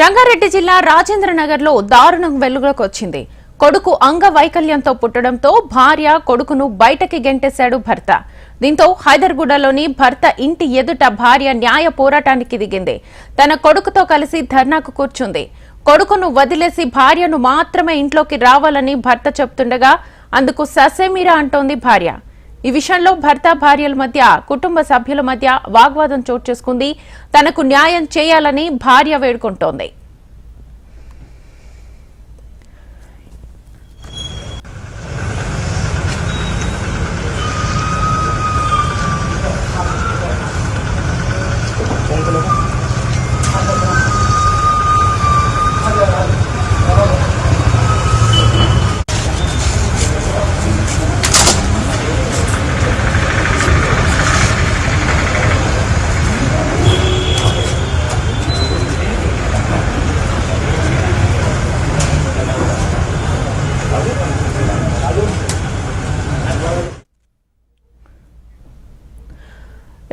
రంగారెడ్డి జిల్లా రాజేంద్రనగర్లో దారుణం వెలుగులోకి వచ్చింది కొడుకు అంగవైకల్యంతో పుట్టడంతో భార్య కొడుకును బయటకి గెంటేశాడు భర్త. దీంతో హైదర్గూడలోని భర్త ఇంటి ఎదుట భార్య న్యాయ పోరాటానికి దిగింది. తన కొడుకుతో కలిసి ధర్నాకు కూర్చుంది. కొడుకును వదిలేసి భార్యను మాత్రమే ఇంట్లోకి రావాలని భర్త చెప్తుండగా అందుకు ససేమిరా అంటోంది భార్య. ఈ విషయంలో భర్త భార్యల మధ్య కుటుంబ సభ్యుల మధ్య వాగ్వాదం చోటు చేసుకుంది. తనకు న్యాయం చేయాలని భార్య వేడుకుంటోంది.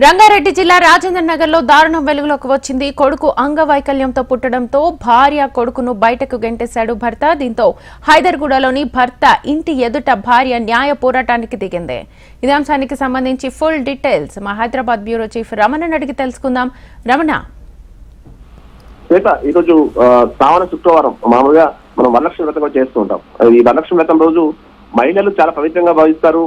రంగారెడ్డి జిల్లా రాజేంద్ర నగర్లో దారుణం వెలుగులోకి వచ్చింది. కొడుకు అంగవైకల్యంతో పుట్టడంతో భార్య కొడుకును బయటకు గెంటేశాడు భర్త. దీంతో హైదర్గూడలోని భర్త ఇంటి ఎదుట భార్య న్యాయ పోరాటానికి దిగింది. ఇదే అంశానికి సంబంధించి ఫుల్ డీటెయిల్స్ మా హైదరాబాద్ బ్యూరో చీఫ్ రమణను అడిగి తెలుసుకుందాం. రమణ. శ్వేత ఈరోజు శ్రావణ శుక్రవారం మామూలుగా మనం వరలక్ష్మి వ్రతం చేస్తూ ఉంటాం. ఈ వరలక్ష్మి వ్రతం రోజు మహిళలు చాలా పవిత్రంగా భావిస్తారు.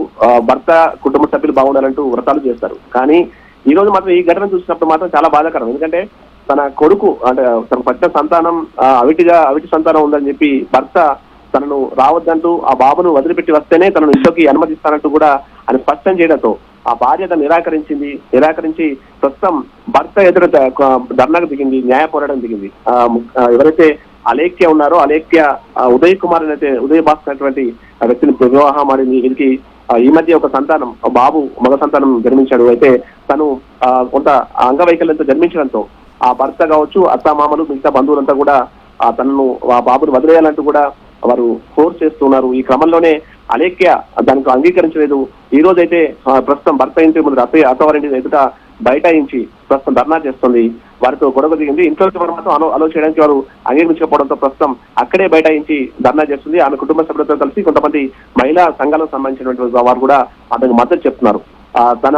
భర్త కుటుంబ సభ్యులు బాగుండాలంటూ వ్రతాలు చేస్తారు. కానీ ఈ రోజు మాత్రం ఈ ఘటన చూసినప్పుడు మాత్రం చాలా బాధాకరం. ఎందుకంటే తన కొడుకు అంటే తన పట్టిన సంతానం అవిటిగా అవిటి సంతానం ఉందని చెప్పి భర్త తనను రావద్దంటూ ఆ బాబును వదిలిపెట్టి వస్తేనే తనను ఇంట్లోకి అనుమతిస్తానంటూ కూడా ఆయన స్పష్టం చేయడంతో ఆ భార్య తను నిరాకరించింది. నిరాకరించి ప్రస్తుతం భర్త ఎదురు ధర్నాకు దిగింది న్యాయ పోరాటం దిగింది. ఆ, ఎవరైతే అలేఖ్య ఉన్నారో అలేఖ్య ఉదయ్ కుమార్ అయితే ఉదయ్ భాస్కర్ అటువంటి వ్యక్తిని వివాహం మారింది వీరికి ఈ మధ్య ఒక సంతానం బాబు మగ సంతానం జన్మించాడు. అయితే తను ఆ, కొంత అంగవైకల్యంతో జన్మించడంతో ఆ భర్త కావచ్చు అత్తామామలు మిగతా బంధువులంతా కూడా ఆ తనను ఆ బాబును వదిలేయాలంటూ కూడా వారు ఫోర్స్ చేస్తున్నారు. ఈ క్రమంలోనే అలేఖ్య దానికి అంగీకరించలేదు. ఈ రోజైతే ప్రస్తుతం భర్త ఇంటి ముందు అత్తయ్య అత్తవారింటి ఎదుట బైఠాయించి ప్రస్తుతం ధర్నా చేస్తుంది. వారితో గొడవ దిగింది ఇంట్లో వారు మాత్రం అలో అలో చేయడానికి వారు అంగీకరించకపోవడంతో ప్రస్తుతం అక్కడే బైఠాయించి ధర్నా చేస్తుంది. ఆమె కుటుంబ సభ్యులతో కలిసి కొంతమంది మహిళా సంఘాలకు సంబంధించినటువంటి వారు కూడా ఆమెకు మద్దతు చెప్తున్నారు. తన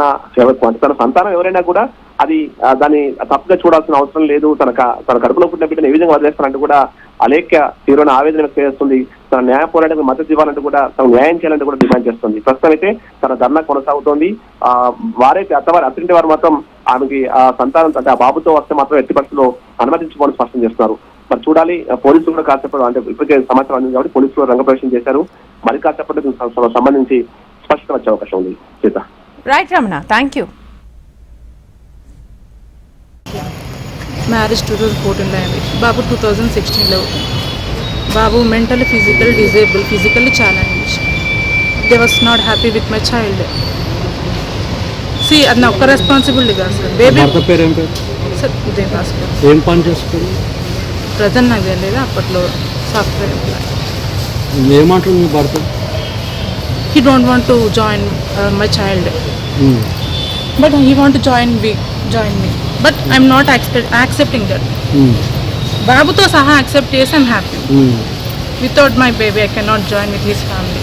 తన సంతానం ఎవరైనా కూడా అది దాన్ని తప్పుగా చూడాల్సిన అవసరం లేదు. తన తన కడుపులో పుట్టిన బిడ్డను ఏ విధంగా వదిలేస్తారంటూ కూడా అలేఖ్య తీవ్రమైన ఆవేదన వ్యక్తం చేస్తుంది తన న్యాయ పోరాటానికి మద్దతు ఇవ్వాలంటూ కూడా తన న్యాయం చేయాలంటూ కూడా డిమాండ్ చేస్తుంది. ప్రస్తుతం అయితే తన ధర్నా కొనసాగుతోంది. ఆ వారైతే అత్తవారి అత్తింటి వారు మాత్రం ఆమెకి ఆ సంతానం అంటే ఆ బాబుతో వస్తే మాత్రం ఎట్టి పరిస్థితుల్లో అనుమతించుకోవాలని స్పష్టం చేస్తున్నారు. మరి చూడాలి ఆ పోలీసులు కూడా కాసేపటి అంటే ఇప్పటికే సమాచారం అందింది కాబట్టి పోలీసులు రంగప్రవేశం చేశారు. మరి కాసేపటి సంబంధించి స్పష్టత వచ్చే అవకాశం ఉంది. Sita. Right Ramana thank you marriage two thousand ఫోర్టీన్లో అయింది బాబు టూ థౌజండ్ సిక్స్టీన్లో బాబు mental physical disable physically challenge they was not happy with my child C అది నా ఒక్క రెస్పాన్సిబిలిటీ కాదు sir. Baby sir Uday Bhaskar ఏం పని చేస్తారు ప్రజెంట్ నాకు తెలియదు అప్పట్లో సాఫ్ట్వేర్ ఎంప్లాయ్ ఏమంటారు మీ భర్త? He don't want to join my child but he want join we join me but I'm not accepting that బాబుతో సహా యాక్సెప్ట్ చేసి I'm happy. Without my baby I can not join with his family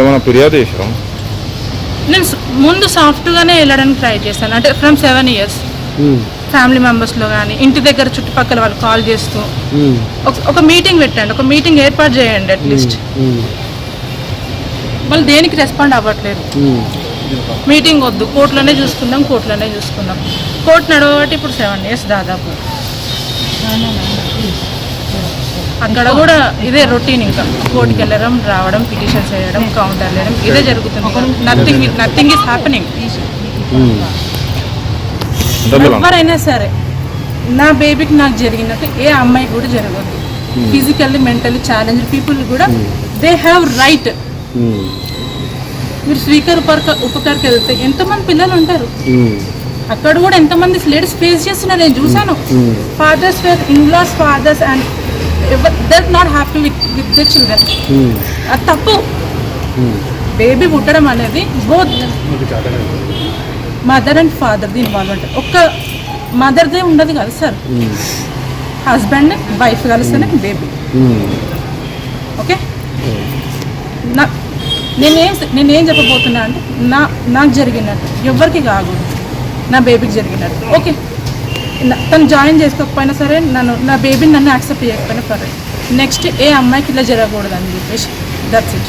ఏమైనా ఫిర్యాదు చేసాం నేను ముందు సాఫ్ట్గానే వెళ్ళడానికి try చేశాను. అంటే ఫ్రమ్ సెవెన్ ఇయర్స్ ఫ్యామిలీ మెంబర్స్లో కానీ ఇంటి దగ్గర చుట్టుపక్కల వాళ్ళు కాల్ చేస్తూ. ఉమ్, ఒక- మీటింగ్ పెట్టండి. ఒక మీటింగ్ ఏర్పాటు చేయండి అట్లీస్ట్ వాళ్ళు దేనికి రెస్పాండ్ అవ్వట్లేదు. మీటింగ్ వద్దు. కోర్టులోనే చూసుకుందాం కోర్టులోనే చూసుకుందాం. కోర్టు నడవబట్టి ఇప్పుడు సెవెన్ ఇయర్స్ దాదాపు. అక్కడ కూడా ఇదే రొటీన్ ఇంకా. కోర్టుకి వెళ్ళడం రావడం పిటిషన్స్ వేయడం కౌంటర్ వేయడం ఇదే జరుగుతుంది. నథింగ్ నథింగ్ ఈస్ హ్యాపెనింగ్ ఎవరైనా సరే నా బేబీకి నాకు జరిగినట్టు ఏ అమ్మాయి కూడా జరగదు. ఫిజికల్లీ మెంటల్లీ ఛాలెంజ్ పీపుల్ కూడా దే హ్యావ్ రైట్ మీరు స్పీకర్ ఉపక ఉపకారికి వెళ్తే ఎంతమంది పిల్లలు ఉంటారు? అక్కడ కూడా ఎంతమంది లేడీస్ ఫేస్ చేస్తున్నారు? నేను చూసాను Hmm. Fathers were in laws fathers and that not happy with with the children అది తప్పు. బేబీ పుట్టడం అనేది బోత్ మదర్ అండ్ ఫాదర్ దీని ఇన్వాల్వ్మెంట్ ఒక్క మదర్దే ఉండదు కదా సార్ హస్బెండ్ వైఫ్ కలిస్తేనే బేబీ ఓకే నా నేనేం నేనేం చెప్పబోతున్నా అంటే నా నాకు జరిగినట్టు ఎవరికి కాకూడదు నా బేబీకి జరిగినట్టు. ఓకే నా- తను జాయిన్ చేసుకోకపోయినా సరే నన్ను నా బేబీని నన్ను యాక్సెప్ట్ చేయకపోయినా పర్లేదు. నెక్స్ట్ ఏ అమ్మాయికి ఇలా జరగకూడదు అని చెప్పేసి దట్స్ ఇట్